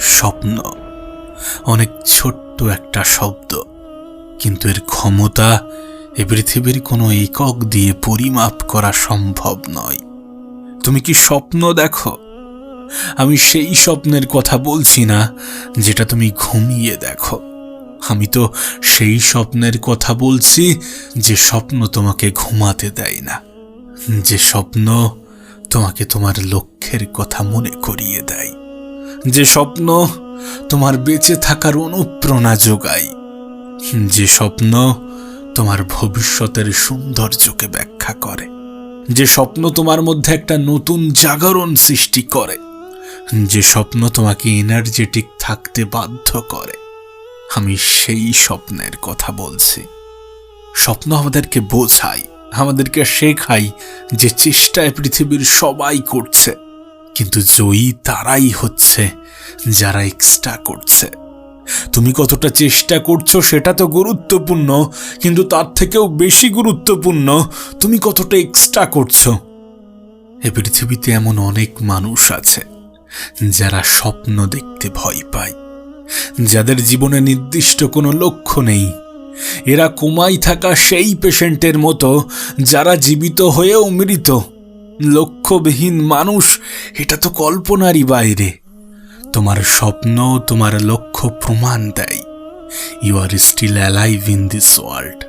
স্বপ্ন, অনেক ছোট্ট একটা শব্দ, কিন্তু এর ক্ষমতা এ পৃথিবীর কোনো একক দিয়ে পরিমাপ করা সম্ভব নয়। তুমি কি স্বপ্ন দেখো? আমি সেই স্বপ্নের কথা বলছি না, যেটা তুমি ঘুমিয়ে দেখো। আমি তো সেই স্বপ্নের কথা বলছি যে স্বপ্ন তোমাকে ঘুমাতে দেয় না। যে স্বপ্ন তোমাকে তোমার লক্ষ্যের কথা মনে করিয়ে দেয়। যে স্বপ্ন তোমার বেঁচে থাকার অনুপ্রেরণা যোগায়। যে স্বপ্ন তোমার ভবিষ্যতের সৌন্দর্যকে ব্যাখ্যা করে। যে স্বপ্ন তোমার মধ্যে একটা নতুন জাগরণ সৃষ্টি করে। যে স্বপ্ন তোমাকে এনার্জেটিক থাকতে বাধ্য করে। আমি সেই স্বপ্নের কথা বলছি। স্বপ্ন আমাদেরকে বোঝায়, আমাদেরকে শেখাই যে চেষ্টায় পৃথিবীর সবাই করছে। কিন্তু জয়ী তারাই হচ্ছে যারা এক্সট্রা করছে। তুমি কতটা চেষ্টা করছ সেটা তো গুরুত্বপূর্ণ, কিন্তু তার থেকেও বেশি গুরুত্বপূর্ণ তুমি কতটা এক্সট্রা করছ। এ পৃথিবীতে এমন অনেক মানুষ আছে যারা স্বপ্ন দেখতে ভয় পায়। যাদের জীবনে নির্দিষ্ট কোনো লক্ষ্য নেই, এরা কোমাই থাকা সেই পেশেন্টের মতো যারা জীবিত হয়েও মৃত। লক্ষ্যবিহীন মানুষ, এটা তো কল্পনারই বাইরে। তোমার স্বপ্ন, তোমার লক্ষ্য প্রমাণ দেয়। You are still alive in this world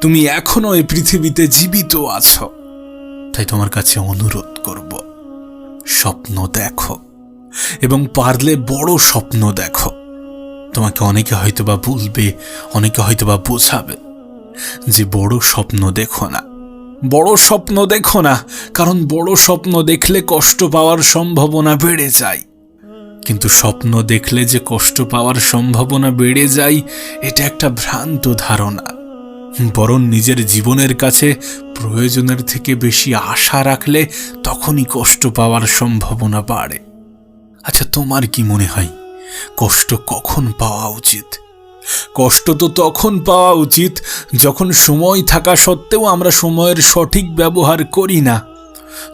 তুমি এখনও এই পৃথিবীতে জীবিত আছো। তাই তোমার কাছে অনুরোধ করব, স্বপ্ন দেখো এবং পারলে বড় স্বপ্ন দেখো। তোমাকে অনেকে হয়তোবা বলবে অনেকে হয়তোবা বোঝাবে যে বড় স্বপ্ন দেখো না। বড় স্বপ্ন দেখো না, কারণ বড় স্বপ্ন দেখলে কষ্ট পাওয়ার সম্ভাবনা বেড়ে যায়। কিন্তু স্বপ্ন দেখলে যে কষ্ট পাওয়ার সম্ভাবনা বেড়ে যায়, এটা একটা ভ্রান্ত ধারণা। বরং নিজের জীবনের কাছে প্রয়োজনের থেকে বেশি আশা রাখলে তখনই কষ্ট পাওয়ার সম্ভাবনা বাড়ে। আচ্ছা তোমার কি মনে হয়? কষ্ট কখন পাওয়া উচিত? কষ্ট তো তখন পাওয়া উচিত যখন সময় থাকা সত্ত্বেও আমরা সময়ের সঠিক ব্যবহার করি না।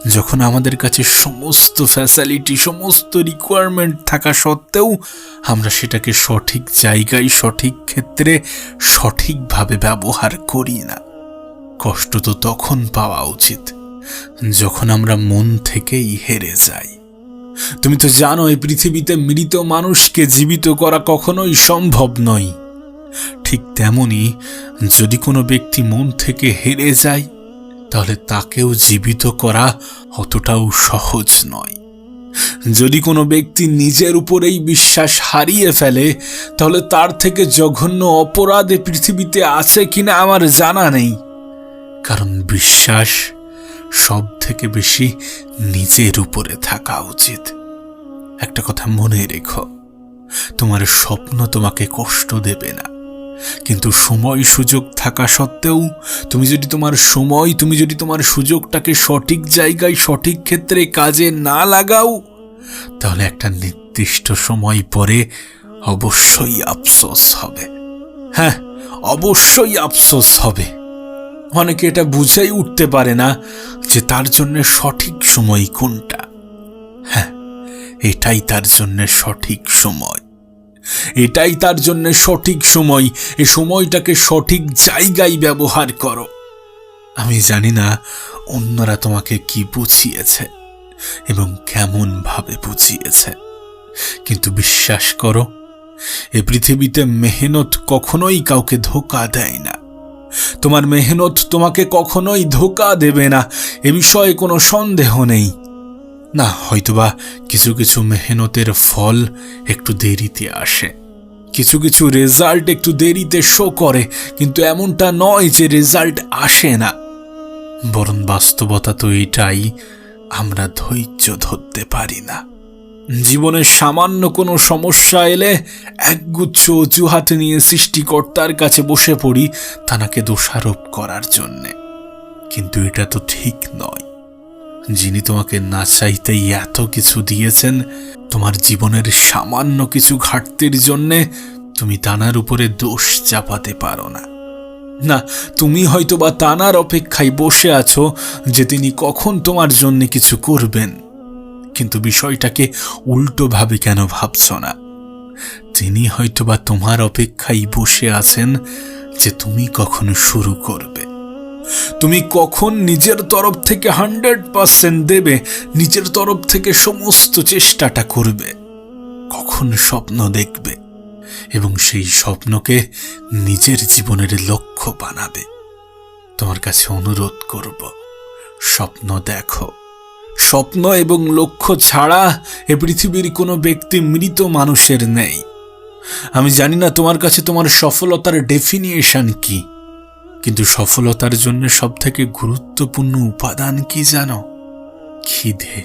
যখন আমাদের কাছে সমস্ত ফ্যাসিলিটি সমস্ত রিকোয়ারমেন্ট থাকা সত্ত্বেও আমরা সেটাকে সঠিক জায়গায়, সঠিক ক্ষেত্রে, সঠিকভাবে ব্যবহার করি না। কষ্ট তো তখন পাওয়া উচিত যখন আমরা মন থেকেই হেরে যাই। তুমি তো জানো, এই পৃথিবীতে মৃত মানুষকে জীবিত করা কখনোই সম্ভব নয়। ঠিক তেমনি যদি কোনো ব্যক্তি মন থেকে হেরে যায়, তাহলে তাকেও জীবিত করা অতটাও সহজ নয়। যদি কোনো ব্যক্তি নিজের উপরেই বিশ্বাস হারিয়ে ফেলে, তাহলে তার থেকে জঘন্য অপরাধ পৃথিবীতে আছে কিনা আমার জানা নেই। কারণ বিশ্বাস সব থেকে বেশি নিজের উপরে থাকা উচিত। একটা কথা মনে রেখো, তোমার স্বপ্ন তোমাকে কষ্ট দেবে না। কিন্তু সময় সুযোগ থাকা সত্ত্বেও তুমি যদি তোমার সময়, তুমি যদি তোমার সুযোগটাকে সঠিক জায়গায়, সঠিক ক্ষেত্রে কাজে না লাগাও, তাহলে একটা নির্দিষ্ট সময় পরে অবশ্যই আফসোস হবে। হ্যাঁ অবশ্যই আফসোস হবে। অনেকে এটা বুঝেই উঠতে পারে না যে তার জন্য সঠিক সময় কোনটা। হ্যাঁ এটাই তার জন্য সঠিক সময়। এটাই তার জন্য সঠিক সময়। এ সময়টাকে সঠিক জায়গায় ব্যবহার করো। আমি জানি না অন্যরা তোমাকে কি বুঝিয়েছে এবং কেমন ভাবে বুঝিয়েছে। কিন্তু বিশ্বাস করো, এ পৃথিবীতে মেহনত কখনোই কাউকে ধোকা দেয় না। তোমার মেহনত তোমাকে কখনোই ধোকা দেবে না, এ বিষয়ে কোনো সন্দেহ নেই। না, হয়তোবা কিছু কিছু মেহনতের ফল একটু দেরিতে আসে, কিছু কিছু রেজাল্ট একটু দেরিতে শো করে, কিন্তু এমনটা নয় যে রেজাল্ট আসে না। বরং বাস্তবতা তো এটাই, আমরা ধৈর্য ধরতে পারি না। জীবনের সামান্য কোনো সমস্যা এলে একগুচ্ছ অজুহাত নিয়ে সৃষ্টিকর্তার কাছে বসে পড়ি তানাকে দোষারোপ করার জন্যে। কিন্তু এটা তো ঠিক নয়। যিনি তোমাকে না চাইতেই এত কিছু দিয়েছেন, তোমার জীবনের সামান্য কিছু ঘাটতির জন্যে তুমি তানার উপরে দোষ চাপাতে পারো না। না, তুমি হয়তো বা তানার অপেক্ষায় বসে আছো যে তিনি কখন তোমার জন্য কিছু করবেন। কিন্তু বিষয়টাকে উল্টোভাবে কেন ভাবছ না? তিনি হয়তোবা তোমার অপেক্ষায় বসে আছেন যে তুমি কখন শুরু করবে। তুমি কখন নিজের তরফ থেকে হান্ড্রেড পার্সেন্ট দেবে, নিজের তরফ থেকে সমস্ত চেষ্টাটা করবে। কখন স্বপ্ন দেখবে এবং সেই স্বপ্নকে নিজের জীবনের লক্ষ্য বানাবে। তোমার কাছে অনুরোধ করব, স্বপ্ন দেখো। স্বপ্ন এবং লক্ষ্য ছাড়া এ পৃথিবীর কোনো ব্যক্তি মৃত মানুষের নেই। আমি জানি না তোমার কাছে তোমার সফলতার ডেফিনিয়েশন কি, কিন্তু সফলতার জন্য সবথেকে গুরুত্বপূর্ণ উপাদান কি জানো? খিদে।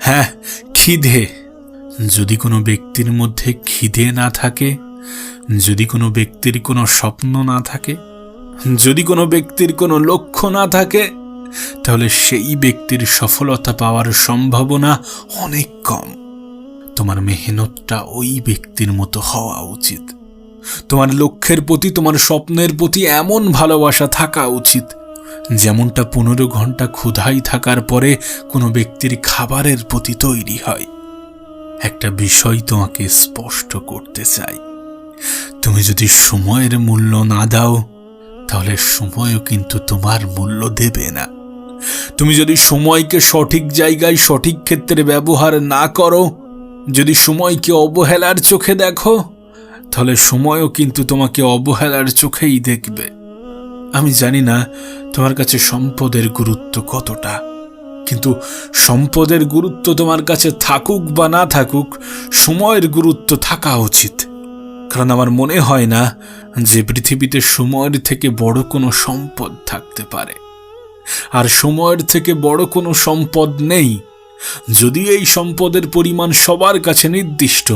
হ্যাঁ খিদে। যদি কোনো ব্যক্তির মধ্যে খিদে না থাকে, যদি কোনো ব্যক্তির কোনো স্বপ্ন না থাকে, যদি কোনো ব্যক্তির কোনো লক্ষ্য না থাকে তাহলে সেই ব্যক্তির সফলতা পাওয়ার সম্ভাবনা অনেক কম। তোমার মেহনতটা ওই ব্যক্তির মতো হওয়া উচিত। তোমার লক্ষ্যের প্রতি, তোমার স্বপ্নের প্রতি এমন ভালোবাসা থাকা উচিত, যেমনটা পনেরো ঘণ্টা ক্ষুধাই থাকার পরে কোনো ব্যক্তির খাবারের প্রতি তৈরি হয়। একটা বিষয় তোমাকে স্পষ্ট করতে চাই। তুমি যদি সময়ের মূল্য না দাও, তাহলে সময়ও কিন্তু তোমার মূল্য দেবে না। তুমি যদি সময়কে সঠিক জায়গায় সঠিক ক্ষেত্রে ব্যবহার না করো, যদি সময়কে অবহেলার চোখে দেখো, তাহলে সময়ও কিন্তু তোমাকে অবহেলার চোখেই দেখবে। আমি জানি না তোমার কাছে সম্পদের গুরুত্ব কতটা, কিন্তু সম্পদের গুরুত্ব তোমার কাছে থাকুক বা না থাকুক, সময়ের গুরুত্ব থাকা উচিত। কারণ আমার মনে হয় না যে পৃথিবীতে সময়ের থেকে বড় কোনো সম্পদ থাকতে পারে। আর সময়ের থেকে বড় কোনো সম্পদ নেই। যদি এই সম্পদের পরিমাণ সবার কাছে নির্দিষ্ট,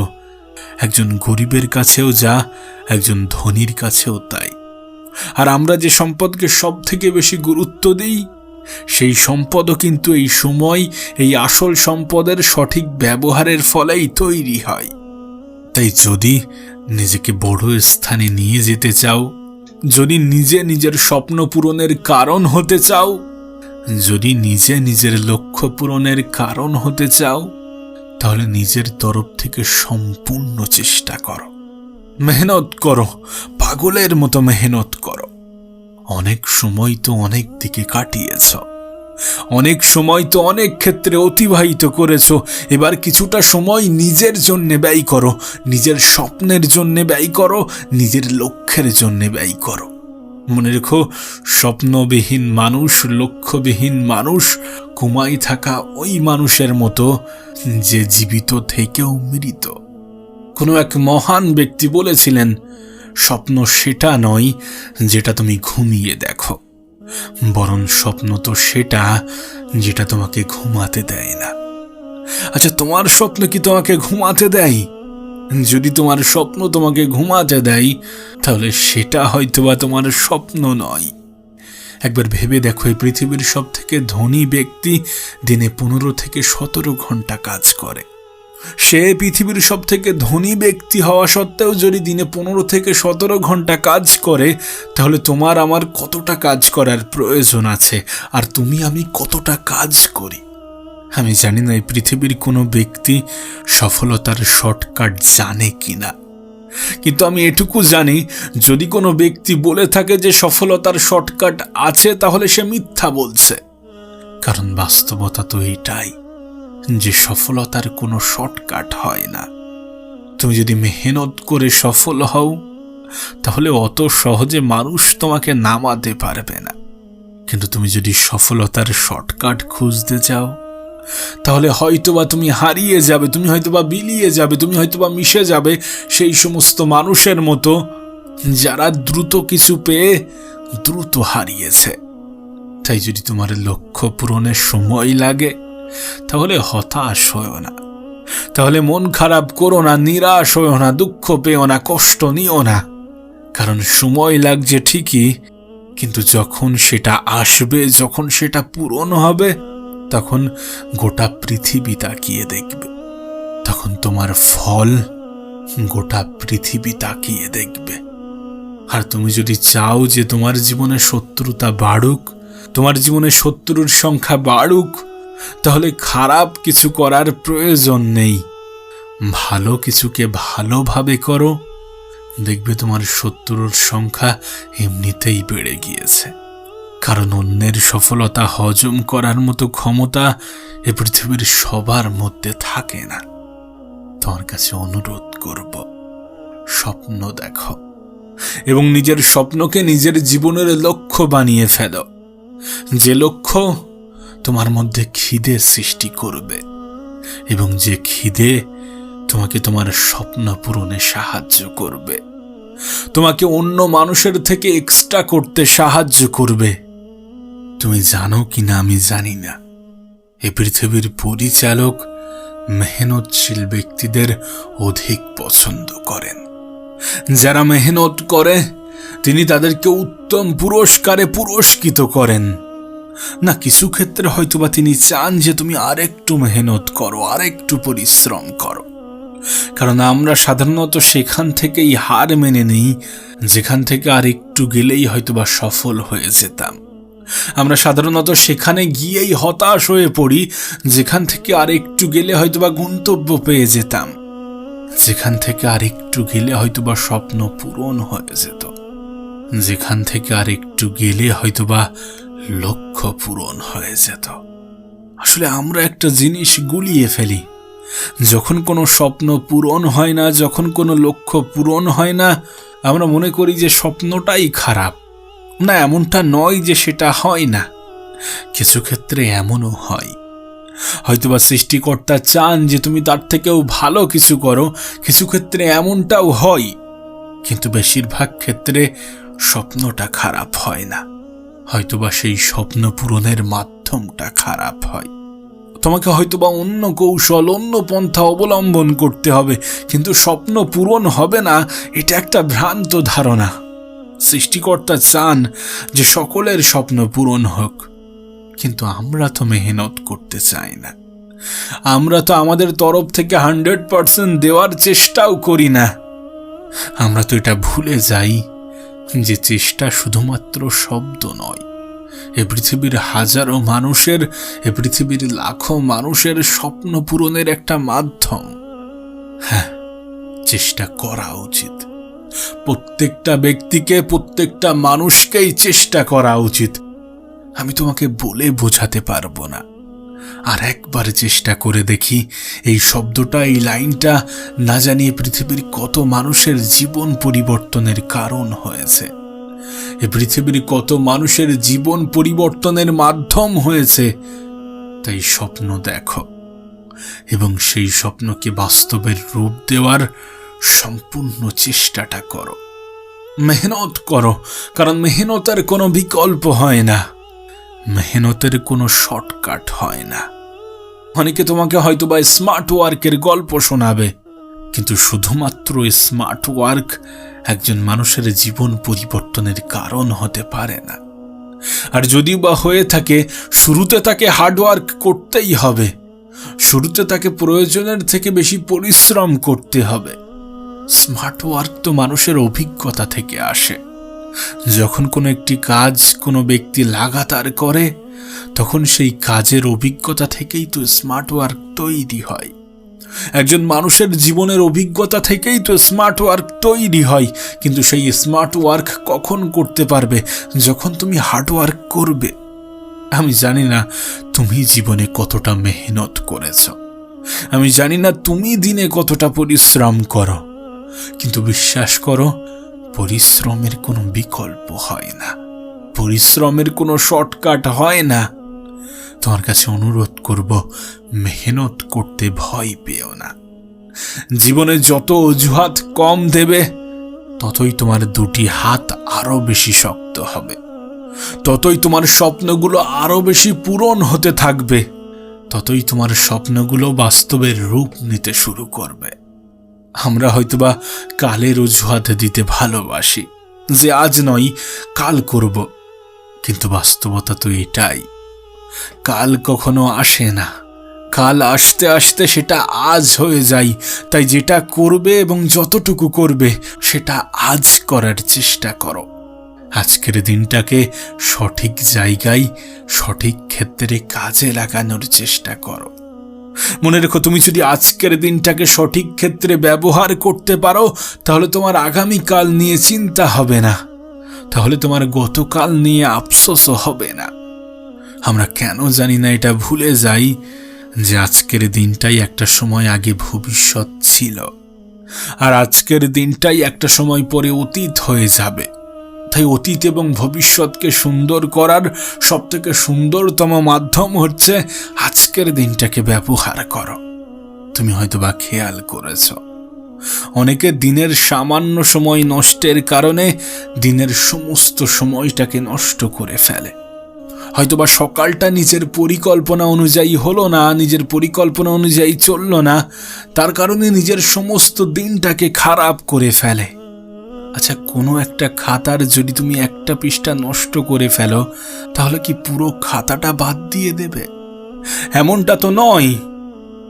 একজন গরিবের কাছেও যা, একজন ধনীর কাছেও তাই। আর আমরা যে সম্পদকে সব থেকে বেশি গুরুত্ব দিই, সেই সম্পদও কিন্তু এই সময়, এই আসল সম্পদের সঠিক ব্যবহারের ফলেই তৈরি হয়। তাই যদি নিজেকে বড় স্থানে নিয়ে যেতে চাও যদি নিজে নিজের স্বপ্ন পূরণের কারণ হতে চাও, যদি নিজে নিজের লক্ষ্য পূরণের কারণ হতে চাও, তাহলে নিজের তরফ থেকে সম্পূর্ণ চেষ্টা করো। মেহনত করো, পাগলের মতো মেহনত করো। অনেক সময় তো অনেক দিকে কাটিয়েছ। অনেক সময় তো অনেক ক্ষেত্রে অতিবাহিত করেছ। এবার কিছুটা সময় নিজের জন্যে ব্যয় করো। নিজের স্বপ্নের জন্যে ব্যয় করো, নিজের লক্ষ্যের জন্যে ব্যয় করো। মনে রেখো, স্বপ্নবিহীন মানুষ, লক্ষ্যবিহীন মানুষ ঘুমাই থাকা ওই মানুষের মতো যে জীবিত থেকেও মৃত। কোনো এক মহান ব্যক্তি বলেছিলেন, স্বপ্ন সেটা নয় যেটা তুমি ঘুমিয়ে দেখো। বরং স্বপ্ন তো সেটা যেটা তোমাকে ঘুমাতে দেয় না। আচ্ছা তোমার স্বপ্ন কি তোমাকে ঘুমাতে দেয়? যদি তোমার স্বপ্ন তোমাকে ঘুমাতে দেয়, তাহলে সেটা হয়তোবা তোমার স্বপ্ন নয়। একবার ভেবে দেখো, এই পৃথিবীর সব থেকে ধনী ব্যক্তি দিনে পনেরো থেকে সতেরো ঘণ্টা কাজ করে। সে পৃথিবীর সব থেকে ধনী ব্যক্তি হওয়া সত্ত্বেও যদি দিনে পনেরো থেকে সতেরো ঘণ্টা কাজ করে, তাহলে তোমার আমার কতটা কাজ করার প্রয়োজন আছে? আর তুমি, আমি কতটা কাজ করি? আমি জানি না এই পৃথিবীর কোনো ব্যক্তি সফলতার শর্টকাট জানে কি না কিন্তু আমি এটুকু জানি, যদি কোনো ব্যক্তি বলে থাকে যে সফলতার শর্টকাট আছে, তাহলে সে মিথ্যা বলছে। কারণ বাস্তবতা তো এটাই। যে সফলতার কোনো শর্টকাট হয় না। তুমি যদি মেহনত করে সফল হও, তাহলে অত সহজে মানুষ তোমাকে নামাতে পারবে না। কিন্তু তুমি যদি সফলতার শর্টকাট খুঁজতে চাও, তাহলে হয়তোবা তুমি হারিয়ে যাবে, তুমি হয়তোবা বিলিয়ে যাবে, তুমি হয়তোবা মিশে যাবে সেই সমস্ত মানুষের মতো যারা দ্রুত কিছু পেয়ে দ্রুত হারিয়েছে। তাই যদি তোমার লক্ষ্য পূরণের সময় লাগে তাহলে হতাশ হও না। তাহলে মন খারাপ করো না, নিরাশ হও না, দুঃখ পেও না, কষ্ট নিও না। কারণ সময় লাগছে ঠিকই, কিন্তু যখন সেটা আসবে, যখন সেটা পূরণ হবে, তখন গোটা পৃথিবী তাকিয়ে দেখবে। তখন তোমার ফল গোটা পৃথিবী তাকিয়ে দেখবে। আর তুমি যদি চাও যে তোমার জীবনে শত্রুতা বাড়ুক, তোমার জীবনে শত্রুর সংখ্যা বাড়ুক তাহলে খারাপ কিছু করার প্রয়োজন নেই। ভালো কিছুকে ভালোভাবে করো। দেখবে তোমার শত্রুর সংখ্যা এমনিতেই বেড়ে গিয়েছে। কারণ অন্যের সফলতা হজম করার মতো ক্ষমতা এ পৃথিবীর সবার মধ্যে থাকে না। তোমার কাছে অনুরোধ করব, স্বপ্ন দেখো এবং নিজের স্বপ্নকে নিজের জীবনের লক্ষ্য বানিয়ে ফেলো। যে লক্ষ্য তোমার মধ্যে খিদে সৃষ্টি করবে, এবং যে খিদে তোমাকে তোমার স্বপ্ন পূরণে সাহায্য করবে, তোমাকে অন্য মানুষের থেকে এক্সট্রা করতে সাহায্য করবে। তুমি জানো কি না আমি জানি না। এ পৃথিবীর পরিচালক মেহনতশীল ব্যক্তিদের অধিক পছন্দ করেন। যারা মেহনত করে, তিনি তাদেরকে উত্তম পুরস্কারে পুরস্কৃত করেন। না কিছু ক্ষেত্রে হয়তোবা তিনি চান যে তুমি আরেকটু মেহনত করো, আরেকটু পরিশ্রম করো। কারণ আমরা সাধারণত সেখান থেকেই হার মেনে নিই, যেখান থেকে আর একটু গেলেই হয়তোবা সফল হয়ে যেতাম। আমরা সাধারণত সেখানে গিয়েই হতাশ হয়ে পড়ি, যেখান থেকে আর একটু গেলে হয়তোবা গন্তব্য পেয়ে যেতাম। যেখান থেকে আর একটু গেলে হয়তোবা স্বপ্ন পূরণ হয়ে যেত। যেখান থেকে আর একটু গেলে হয়তোবা লক্ষ্য পূরণ হয়ে যেত। আসলে আমরা একটা জিনিস গুলিয়ে ফেলি। যখন কোনো স্বপ্ন পূরণ হয় না, যখন কোনো লক্ষ্য পূরণ হয় না, আমরা মনে করি যে স্বপ্নটাই খারাপ। না, এমনটা নয় যে সেটা হয় না। কিছু ক্ষেত্রে এমনও হয়। হয়তোবা সৃষ্টিকর্তা চান যে তুমি তার থেকেও ভালো কিছু করো, কিছু ক্ষেত্রে এমনটাও হয়। কিন্তু বেশিরভাগ ক্ষেত্রে স্বপ্নটা খারাপ হয় না। হয়তোবা সেই স্বপ্ন পূরণের মাধ্যমটা খারাপ হয়। তোমাকে হয়তোবা অন্য কৌশল, অন্য পন্থা অবলম্বন করতে হবে, কিন্তু স্বপ্ন পূরণ হবে না, এটা একটা ভ্রান্ত ধারণা। সৃষ্টিকর্তা চান যে সকলের স্বপ্ন পূরণ হোক, কিন্তু আমরা তো মেহনত করতে চাই না। আমরা তো আমাদের তরফ থেকে হান্ড্রেড পার্সেন্ট দেওয়ার চেষ্টাও করি না। আমরা তো এটা ভুলে যাই। যে চেষ্টা শুধুমাত্র শব্দ নয়, এ পৃথিবীর হাজারো মানুষের, এ পৃথিবীর লাখো মানুষের স্বপ্ন পূরণের একটা মাধ্যম। হ্যাঁ চেষ্টা করা উচিত। প্রত্যেকটা ব্যক্তিকে, প্রত্যেকটা মানুষকেই চেষ্টা করা উচিত। আমি তোমাকে বলে বোঝাতে পারব না। আর একবার চেষ্টা করে দেখি এই শব্দটা, এই লাইনটা না জানিয়ে পৃথিবীর কত মানুষের জীবন পরিবর্তনের কারণ হয়েছে। এ পৃথিবীর কত মানুষের জীবন পরিবর্তনের মাধ্যম হয়েছে, তাই স্বপ্ন দেখো। এবং সেই স্বপ্নকে বাস্তবের রূপ দেওয়ার সম্পূর্ণ চেষ্টাটা করো। মেহনত করো, কারণ মেহনতের কোনো বিকল্প হয় না। মেহনতের কোনো শর্টকাট হয় না। অনেকে তোমাকে হয়তো বা স্মার্ট ওয়ার্কের গল্প শোনাবে, কিন্তু শুধুমাত্র স্মার্ট ওয়ার্ক একজন মানুষের জীবন পরিবর্তনের কারণ হতে পারে না। আর যদি বা হয়ে থাকে, শুরুতে তাকে হার্ডওয়ার্ক করতেই হবে। শুরুতে তাকে প্রয়োজনের থেকে বেশি পরিশ্রম করতে হবে। স্মার্ট ওয়ার্ক তো মানুষের অভিজ্ঞতা থেকে আসে। যখন কোনো একটি কাজ কোনো ব্যক্তি লাগাতার করে, তখন সেই কাজের অভিজ্ঞতা থেকেই তো স্মার্ট ওয়ার্ক তৈরি হয়। একজন মানুষের জীবনের অভিজ্ঞতা থেকেই তো স্মার্ট ওয়ার্ক তৈরি হয়, কিন্তু সেই স্মার্ট ওয়ার্ক কখন করতে পারবে যখন তুমি হার্ড ওয়ার্ক করবে? আমি জানি না তুমি জীবনে কতটা মেহনত করেছ। আমি জানি না তুমি দিনে কতটা পরিশ্রম করো। কিন্তু বিশ্বাস করো পরিশ্রমের কোনো বিকল্প হয় না। পরিশ্রমের কোনো শর্টকাট হয় না। তোমার কাছে অনুরোধ করব, মেহনত করতে ভয় পেও না। জীবনে যত অজুহাত কম দেবে, ততই তোমার দুটি হাত আরও বেশি শক্ত হবে। ততই তোমার স্বপ্নগুলো আরও বেশি পূরণ হতে থাকবে। ততই তোমার স্বপ্নগুলো বাস্তবের রূপ নিতে শুরু করবে। আমরা হয়তোবা কালের অজুহাত দিতে ভালোবাসি, যে আজ নয়, কাল করব। কিন্তু বাস্তবতা তো এটাই, কাল কখনো আসে না। কাল আসতে আসতে সেটা আজ হয়ে যায়, তাই যেটা করবে এবং যতটুকু করবে, সেটা আজ করার চেষ্টা করো। আজকের দিনটাকে সঠিক জায়গায়, সঠিক ক্ষেত্রে কাজে লাগানোর চেষ্টা করো। মনে রেখো, তুমি যদি আজকের দিনটাকে সঠিক ক্ষেত্রে ব্যবহার করতে পারো, তাহলে তোমার আগামীকাল নিয়ে চিন্তা হবে না। তাহলে তোমার গতকাল নিয়ে আফসোসও হবে না। আমরা কেন জানি না এটা ভুলে যাই যে আজকের দিনটাই একটা সময় আগে ভবিষ্যৎ ছিল। আর আজকের দিনটাই একটা সময় পরে অতীত হয়ে যাবে। তাই অতীত এবং ভবিষ্যৎকে সুন্দর করার সবথেকে সুন্দরতম মাধ্যম হচ্ছে আজকের দিনটাকে ব্যবহার করো। তুমি হয়তো বা খেয়াল করেছ। অনেকে দিনের সামান্য সময় নষ্টের কারণে দিনের সমস্ত সময়টাকে নষ্ট করে ফেলে। হয়তোবা সকালটা নিজের পরিকল্পনা অনুযায়ী হলো না, নিজের পরিকল্পনা অনুযায়ী চলল না, তার কারণে নিজের সমস্ত দিনটাকে খারাপ করে ফেলে। আচ্ছা কোনো একটা খাতার যদি তুমি একটা পৃষ্ঠা নষ্ট করে ফেলো, তাহলে কি পুরো খাতাটা বাদ দিয়ে দেবে? এমনটা তো নয়।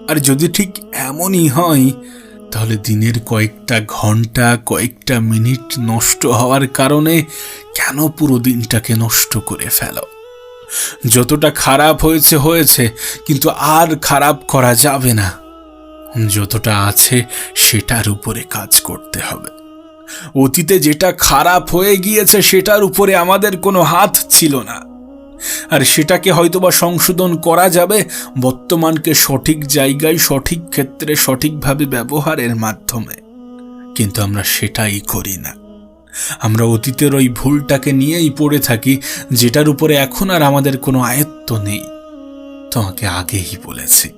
আর যদি ঠিক এমনই হয়, তাহলে দিনের কয়েকটা ঘণ্টা, কয়েকটা মিনিট নষ্ট হওয়ার কারণে কেন পুরো দিনটাকে নষ্ট করে ফেলো? যতটা খারাপ হয়েছে হয়েছে, কিন্তু আর খারাপ করা যাবে না। যতটা আছে, সেটার উপরে কাজ করতে হবে। অতীতে যেটা খারাপ হয়ে গিয়েছে সেটার উপরে আমাদের কোনো হাত ছিল না। আর সেটাকে হয়তোবা সংশোধন করা যাবে বর্তমানকে সঠিক জায়গায়, সঠিক ক্ষেত্রে, সঠিকভাবে ব্যবহারের মাধ্যমে। কিন্তু আমরা সেটাই করি না। আমরা অতীতের ওই ভুলটাকে নিয়েই পড়ে থাকি, যেটার উপরে এখন আর আমাদের কোনো আয়ত্ত নেই। তোমাকে আগেই বলেছি,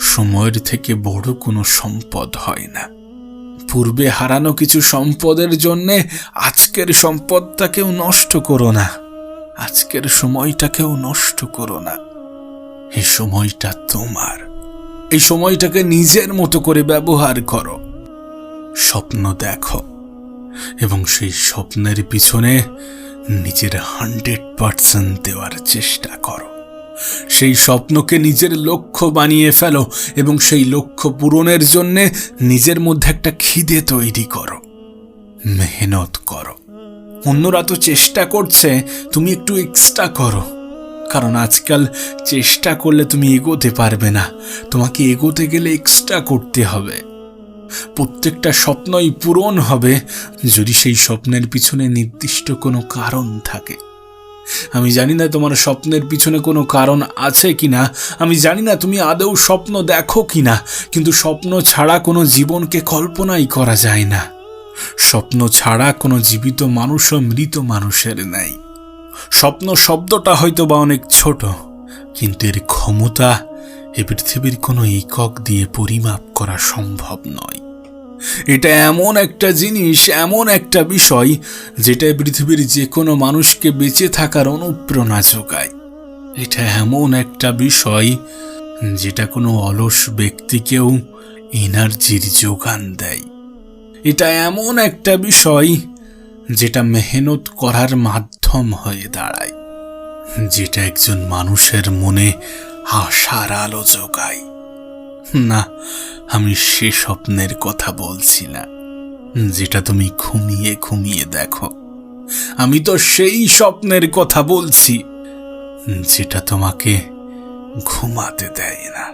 সময়ের থেকে বড় কোনো সম্পদ হয় না। পূর্বে হারানো কিছু সম্পদের জন্যে আজকের সম্পদটাকেও নষ্ট করো না। আজকের সময়টাকেও নষ্ট করো না। এই সময়টা তোমার। এই সময়টাকে নিজের মতো করে ব্যবহার করো। স্বপ্ন দেখো এবং সেই স্বপ্নের পিছনে নিজের হান্ড্রেড পার্সেন্ট দেওয়ার চেষ্টা করো। সেই স্বপ্নকে নিজের লক্ষ্য বানিয়ে ফেলো এবং সেই লক্ষ্য পূরণের জন্যে নিজের মধ্যে একটা খিদে তৈরি করো, মেহনত করো। অন্যরা তো চেষ্টা করছে, তুমি একটু এক্সট্রা করো, কারণ আজকাল চেষ্টা করলে তুমি এগোতে পারবে না, তোমাকে এগোতে গেলে এক্সট্রা করতে হবে। প্রত্যেকটা স্বপ্নই পূরণ হবে যদি সেই স্বপ্নের পিছনে নির্দিষ্ট কোনো কারণ থাকে। আমি জানি না তোমার স্বপ্নের পিছনে কোনো কারণ আছে কি না আমি জানি না তুমি আদৌ স্বপ্ন দেখো কিনা, কিন্তু স্বপ্ন ছাড়া কোনো জীবনকে কল্পনাই করা যায় না। স্বপ্ন ছাড়া কোনো জীবিত মানুষও মৃত মানুষের নাই। স্বপ্ন শব্দটা হয়তো বা অনেক ছোট, কিন্তু এর ক্ষমতা এ পৃথিবীর কোনো একক দিয়ে পরিমাপ করা সম্ভব নয়। এটা এমন একটা জিনিস, এমন একটা বিষয় যেটা পৃথিবীর যে কোনো মানুষকে বেঁচে থাকার অনুপ্রেরণা যোগায়। এটা এমন একটা বিষয় যেটা কোনো অলস ব্যক্তিকেও এনার্জির যোগান দেয়। এটা এমন একটা বিষয় যেটা মেহনত করার মাধ্যম হয়ে দাঁড়ায়, যেটা একজন মানুষের মনে আশার আলো যোগায়। না আমি সে স্বপ্নের কথা বলছি না যেটা তুমি ঘুমিয়ে ঘুমিয়ে দেখো। আমি তো সেই স্বপ্নের কথা বলছি, যেটা তোমাকে ঘুমাতে দেয় না।